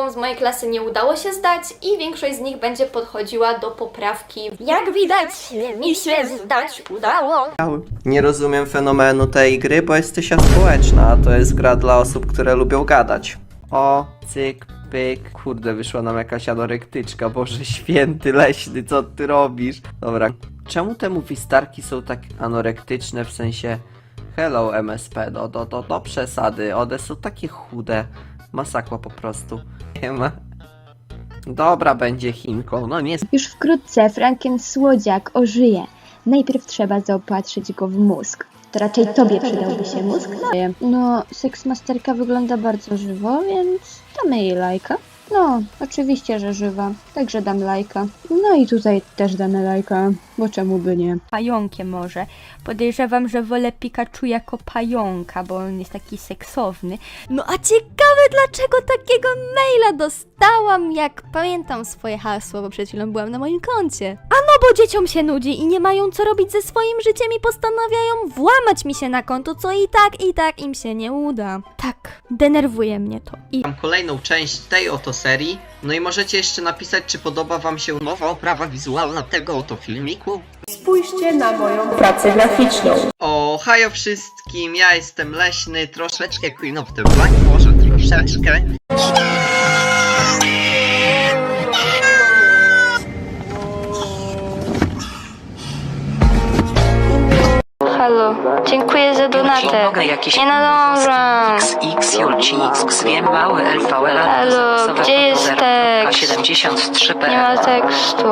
osobom z mojej klasy nie udało się zdać i większość z nich będzie podchodziła do poprawki. Jak widać, mi się zdać udało. Nie rozumiem fenomenu tej gry, bo jesteś aspołeczna, a to jest gra dla osób, które lubią gadać. O, cyk, pyk. Kurde, wyszła nam jakaś anorektyczka. Boże święty leśny, co ty robisz? Dobra, czemu te mowistarki są tak anorektyczne, w sensie... Hello MSP, do, do, do, do przesady. One są takie chude. Masakła po prostu. Nie ma. Dobra, będzie Chinką. No nie Już wkrótce Franken Słodziak ożyje. Najpierw trzeba zaopatrzyć go w mózg. To raczej tobie przydałby się mózg? No, no seksmasterka wygląda bardzo żywo, więc damy jej lajka. No, oczywiście, że żywa, także dam lajka. No i tutaj też damy lajka, bo czemu by nie? pająkiem może. Podejrzewam, że wolę Pikachu jako pająka, bo on jest taki seksowny. No a ciekawe dlaczego takiego maila dostałam, jak pamiętam swoje hasło, bo przed chwilą byłam na moim koncie. A no bo dzieciom się nudzi i nie mają co robić ze swoim życiem i postanawiają włamać mi się na konto, co i tak, i tak im się nie uda. Tak, denerwuje mnie to. I Mam kolejną część tej oto serii. No i możecie jeszcze napisać, czy podoba wam się nowa oprawa wizualna tego oto filmiku. Spójrzcie na moją pracę graficzną. O, hajo wszystkim, ja jestem Leśny, troszeczkę Queen of the Black, może troszeczkę. Dziękuję za donatę. Mogę jakiś Nie nadążam. XX Julci X wiem mały LVL Halo, gdzie jest tekst? 73 Nie ma tekstu.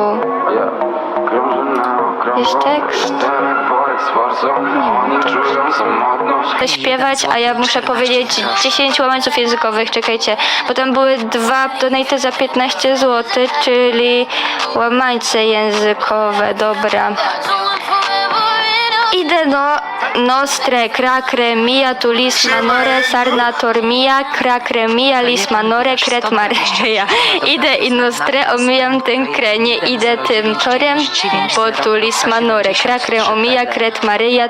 Jest tekst? Chcę śpiewać, a ja muszę powiedzieć 10 łamańców językowych, czekajcie. Potem były dwa donate za 15 zł, czyli łamańce językowe, dobra. Deide no, nostre cracre mia tulis manore sarna tormia cracre mia lis manore kret mareja. Idę i nostre omijam ten krenie, idę tym torem potulis manore cracre omija kret mareja.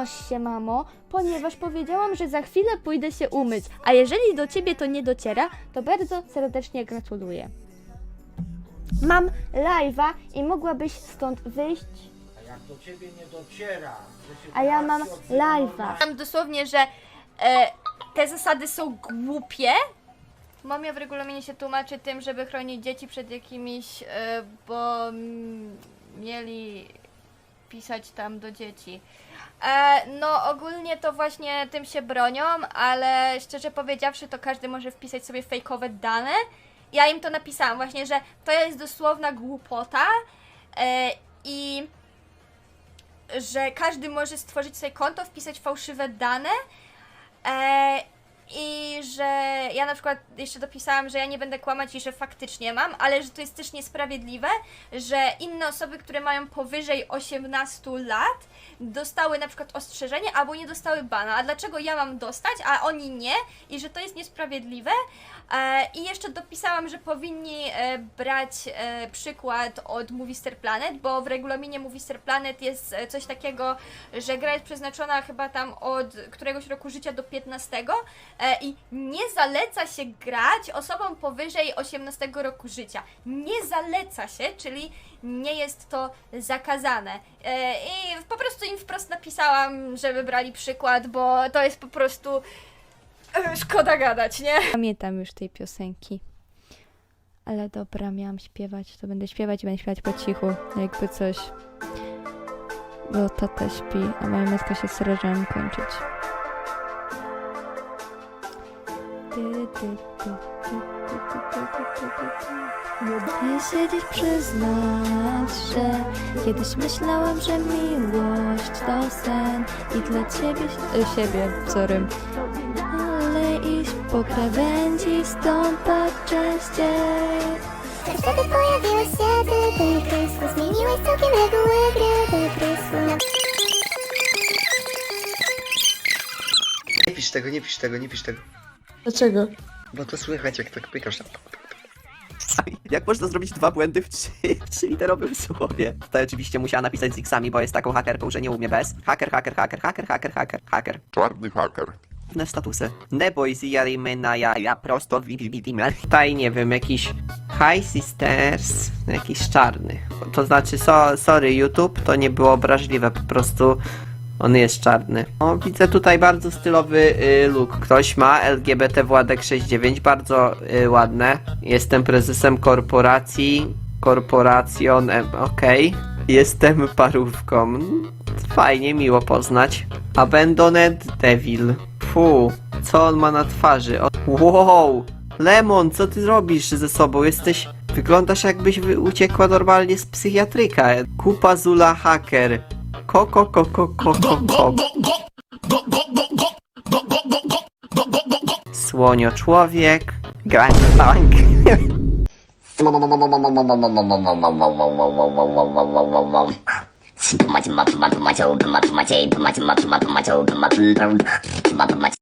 Zu, wynoś się, mamo, ponieważ powiedziałam, że za chwilę pójdę się umyć. A jeżeli do ciebie to nie dociera, to bardzo serdecznie gratuluję. Mam live'a i mogłabyś stąd wyjść. A ja mam live'a. Tam dosłownie, że e, te zasady są głupie. Mamia w regulaminie się tłumaczy tym, żeby chronić dzieci przed jakimiś, e, bo mm, mieli pisać tam do dzieci. E, no ogólnie to właśnie tym się bronią, ale szczerze powiedziawszy to każdy może wpisać sobie fejkowe dane. Ja im to napisałam właśnie, że to jest dosłowna głupota e, i że każdy może stworzyć sobie konto, wpisać fałszywe dane e, i że ja na przykład jeszcze dopisałam, że ja nie będę kłamać i że faktycznie mam, ale że to jest też niesprawiedliwe, że inne osoby, które mają powyżej 18 lat, dostały na przykład ostrzeżenie albo nie dostały bana. A dlaczego ja mam dostać, a oni nie? I że to jest niesprawiedliwe. E, I jeszcze dopisałam, że powinni e, brać e, przykład od Movister Planet, bo w regulaminie Movister Planet jest coś takiego, że gra jest przeznaczona chyba tam od któregoś roku życia do 15 e, i nie zaleca się grać osobom powyżej 18 roku życia. Nie zaleca się, czyli nie jest to zakazane. E, I po prostu im wprost napisałam, żeby brali przykład, bo to jest po prostu e, szkoda gadać, nie? Pamiętam już tej piosenki. Ale dobra, miałam śpiewać, to będę śpiewać i będę śpiewać po cichu, jakby coś. Bo tata śpi, a moja matka się srażam kończyć. Muszę dziś przyznać, że kiedyś myślałam, że miłość to sen i dla ciebie, e, siebie, sorry. Ale iść po krawędzi, stąpać częściej. Wtedy pojawiłeś się ty, ty Zmieniłeś całkiem reguły gry, ty Nie pisz tego, nie pisz tego, nie pisz tego. Dlaczego? Bo to słychać jak tak pykasz. Jak można zrobić dwa błędy w trzy, trzyliterowym słowie? Tutaj oczywiście musiała napisać z X-ami, bo jest taką hakerką, że nie umie bez. Haker, haker, haker, haker, haker, haker, haker. Czarny haker. Inne statusy. Neboys i Jarimena, ja, ja prosto widzimy. Tutaj nie wiem, jakiś High Sisters, jakiś czarny. To znaczy, so, sorry YouTube, to nie było obraźliwe, po prostu on jest czarny. O, widzę tutaj bardzo stylowy y, look. Ktoś ma LGBT Władek 69, bardzo y, ładne. Jestem prezesem korporacji, korporacjon, okej. Jestem parówką. Fajnie, miło poznać. Abandoned Devil. Fu, co on ma na twarzy? O, wow! Lemon, co ty robisz ze sobą? Jesteś... Wyglądasz jakbyś uciekła normalnie z psychiatryka. Kupa Zula Hacker. Koko, koko, koko, koko. Słonio człowiek. Gangbang. Macie, macie, macie, macie, macie, macie, macie, macie, macie, macie, macie, macie,